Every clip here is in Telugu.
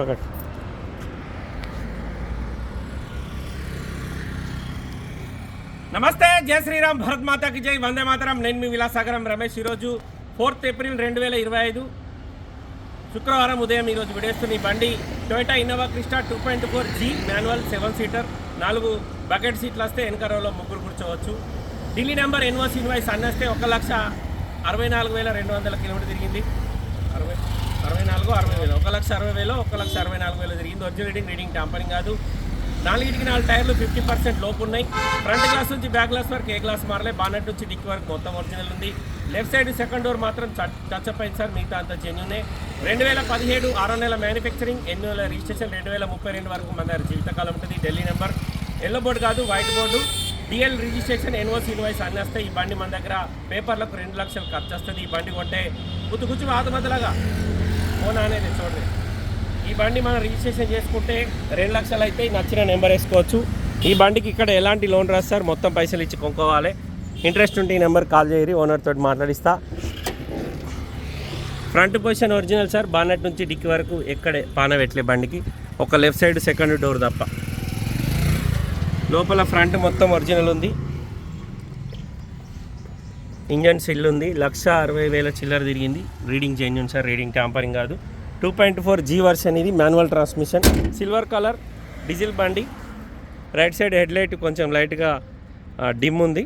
పకడ్ నమస్తే జై శ్రీరామ్ భరత్ మాతాకి జై వందే మాతరం నేను మీ విలాసాగరం రమేష్ ఈరోజు ఫోర్త్ ఏప్రిల్ రెండు వేల ఇరవై ఐదు. శుక్రవారం ఉదయం ఈరోజు విడేస్తున్న ఈ బండి Toyota Innova Crysta two point four G manual seven seater నాలుగు బకెట్ సీట్లు వస్తే వెనక రోలో ముగ్గురు కూర్చోవచ్చు. ఢిల్లీ నెంబర్ ఎన్ఓసి ఇన్వాయిస్ అన్నేస్తే ఒక లక్ష అరవై నాలుగు వేల రెండు వందల కిలోమీటర్ తిరిగింది. అరవై అరవై నాలుగు అరవై వేలు. ఒక లక్ష అరవై వేలు ఒక లక్ష అరవై నాలుగు వేలు జరిగింది. ఒరిజినల్ రీడింగ్ రీడింగ్ టాంపరింగ్ కాదు. నాలుగింటికి నాలుగు టైర్లు ఫిఫ్టీ పర్సెంట్ లోపు ఉన్నాయి. ఫ్రంట్ గ్లాస్ నుంచి బ్యాక్ గ్లాస్ వరకు ఏ గ్లాస్ మారలే. బానెట్ నుంచి డిక్ వరకు మొత్తం ఒరిజినల్ ఉంది. లెఫ్ట్ సైడ్ సెకండ్ డోర్ మాత్రం టచ్ అప్ అయింది సార్. మిగతా అంతా జెన్యునే రెండు వేల పదిహేడు ఆరో నెల మ్యానుఫ్యాక్చరింగ్ ఎన్ని వేల రిజిస్ట్రేషన్ రెండు వేల ముప్పై రెండు వరకు మన జీవితకాలం ఉంటుంది. ఢిల్లీ నెంబర్ ఎల్లో బోర్డు కాదు white board DL registration NOC invoice అన్నీ వస్తాయి ఈ బండి మన దగ్గర పేపర్లకు రెండు లక్షలు ఖర్చు వస్తుంది. ఈ బండి కొంటే గుత్తు గుచ్చు వాత ఓనా అనేది చూడండి ఈ బండి మనం రిజిస్ట్రేషన్ చేసుకుంటే రెండు లక్షలు అయితే నచ్చిన నెంబర్ వేసుకోవచ్చు. ఈ బండికి ఇక్కడ ఎలాంటి లోన్ రాస్తారు మొత్తం పైసలు ఇచ్చి కొనుక్కోవాలి. ఇంట్రెస్ట్ ఉంటే ఈ నెంబర్ కాల్ చేయరి ఓనర్ తోటి మాట్లాడిస్తా. Front position original sir. Bonnet నుంచి డిక్కి వరకు ఎక్కడే పాన పెట్టలే బండికి. ఒక లెఫ్ట్ సైడ్ సెకండ్ డోర్ తప్ప. లోపల ఫ్రంట్ మొత్తం ఒరిజినల్ ఉంది. ఇంజన్ సిల్ ఉంది. లక్ష అరవై వేల చిల్లర తిరిగింది. Reading genuine sir reading tampering కాదు. Two point four G version ఇది. Manual transmission silver colour diesel బండి. రైట్ సైడ్ హెడ్ లైట్ కొంచెం లైట్గా డిమ్ ఉంది.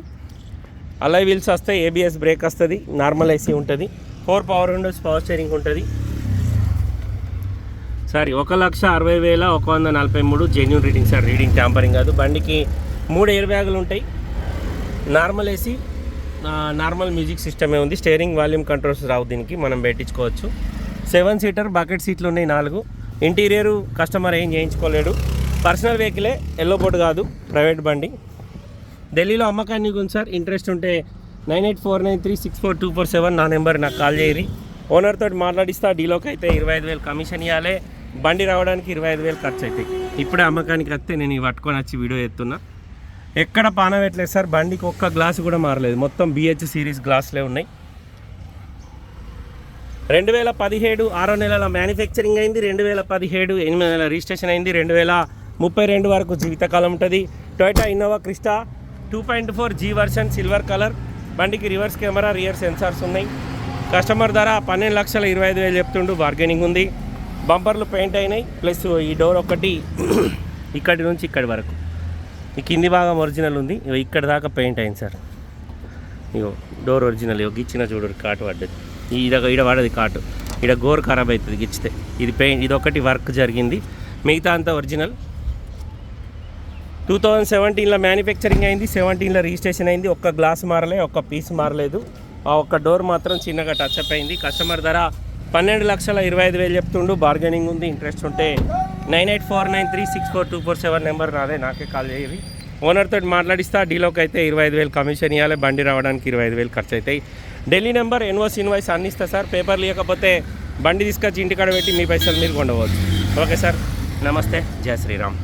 అలై వీల్స్ వస్తాయి ఏబిఎస్ బ్రేక్ వస్తుంది. నార్మల్ ఏసీ ఉంటుంది. Four power windows power steering ఉంటుంది. సారీ ఒక లక్ష అరవై వేల ఒక వంద నలభై మూడు genuine reading sir reading tampering కాదు. బండికి మూడు ఎయిర్ బ్యాగులు ఉంటాయి. నార్మల్ ఏసీ నార్మల్ మ్యూజిక్ సిస్టమే ఉంది. స్టేరింగ్ వాల్యూమ్ కంట్రోల్స్ రావు దీనికి. మనం పెట్టించుకోవచ్చు. సెవెన్ సీటర్ బకెట్ సీట్లు ఉన్నాయి నాలుగు. ఇంటీరియర్ కస్టమర్ ఏం చేయించుకోలేడు. పర్సనల్ వెహికలే ఎల్లో బోర్డు కాదు. ప్రైవేట్ బండి. ఢిల్లీలో అమ్మకానికి ఉంది సార్ ఇంట్రెస్ట్ ఉంటే nine eight four nine three six four two four seven నా నెంబర్ నాకు కాల్ చేయరి ఓనర్తో మాట్లాడిస్తా. డీలోకి అయితే ఇరవై ఐదు వేలు కమిషన్ ఇవ్వాలి బండి రావడానికి ఇరవై ఐదు వేలు ఖర్చు అవుతాయి ఇప్పుడే అమ్మకానికి వస్తే నేను పట్టుకొని వచ్చి వీడియో ఎత్తున్నా ఎక్కడ పాన పెట్టలేదు సార్ బండికి ఒక్క గ్లాస్ కూడా మారలేదు. మొత్తం బిహెచ్ సిరీస్ గ్లాసులే ఉన్నాయి. రెండు వేల పదిహేడు ఆరో నెలల మ్యానుఫ్యాక్చరింగ్ అయింది రెండు వేల పదిహేడు ఎనిమిది నెలల రిజిస్ట్రేషన్ అయింది రెండు వేల ముప్పై రెండు వరకు జీవితకాలం ఉంటుంది. Toyota Innova Crysta two point four G version silver colour బండికి రివర్స్ కెమెరా రియర్ సెన్సార్స్ ఉన్నాయి. కస్టమర్ ధర పన్నెండు లక్షల ఇరవై ఐదు వేలు చెప్తుండు బార్గెనింగ్ ఉంది. బంపర్లు పెయింట్ అయినాయి ప్లస్ ఈ డోర్ ఒకటి ఇక్కడి నుంచి ఇక్కడి వరకు. ఈ కింది భాగం ఒరిజినల్ ఉంది ఇక్కడ దాకా పెయింట్ అయింది సార్. ఇగో డోర్ ఒరిజినల్ ఇగో గిచ్చిన చూడరు కాటు పడ్డది. ఈడ ఈడ పడది కాటు. ఈడ గోర్ ఖరాబ్ అవుతుంది గిచ్చితే. ఇది పెయింట్ ఇది ఒకటి వర్క్ జరిగింది. మిగతా అంతా ఒరిజినల్. టూ థౌజండ్ సెవెంటీన్లో మ్యానుఫ్యాక్చరింగ్ అయింది సెవెంటీన్లో రిజిస్ట్రేషన్ అయింది. ఒక్క గ్లాస్ మారలే ఒక్క పీస్ మారలేదు. ఆ ఒక్క డోర్ మాత్రం చిన్నగా టచ్ అప్ అయింది. కస్టమర్ ధర పన్నెండు లక్షల ఇరవై ఐదు వేలు చెప్తుండు. బార్గెనింగ్ ఉంది ఇంట్రెస్ట్ ఉంటే. Nine eight four nine three six four two four seven number నాదే నాకే కాల్ చేయాలి ఓనర్తో మాట్లాడిస్తా డీలోకి అయితే ఇరవై ఐదు వేలు కమిషన్ ఇవ్వాలి బండి రావడానికి ఇరవై ఐదు వేలు ఖర్చు అవుతాయి ఢిల్లీ నెంబర్ ఎన్ఓస్ ఇన్వాయిస్ అన్ని ఇస్తా సార్. పేపర్ లేకపోతే బండి తీసుకొచ్చి ఇంటికాడ పెట్టి మీ పైసలు మీరు కొండవచ్చు ఓకే సార్ నమస్తే జయ శ్రీరామ్.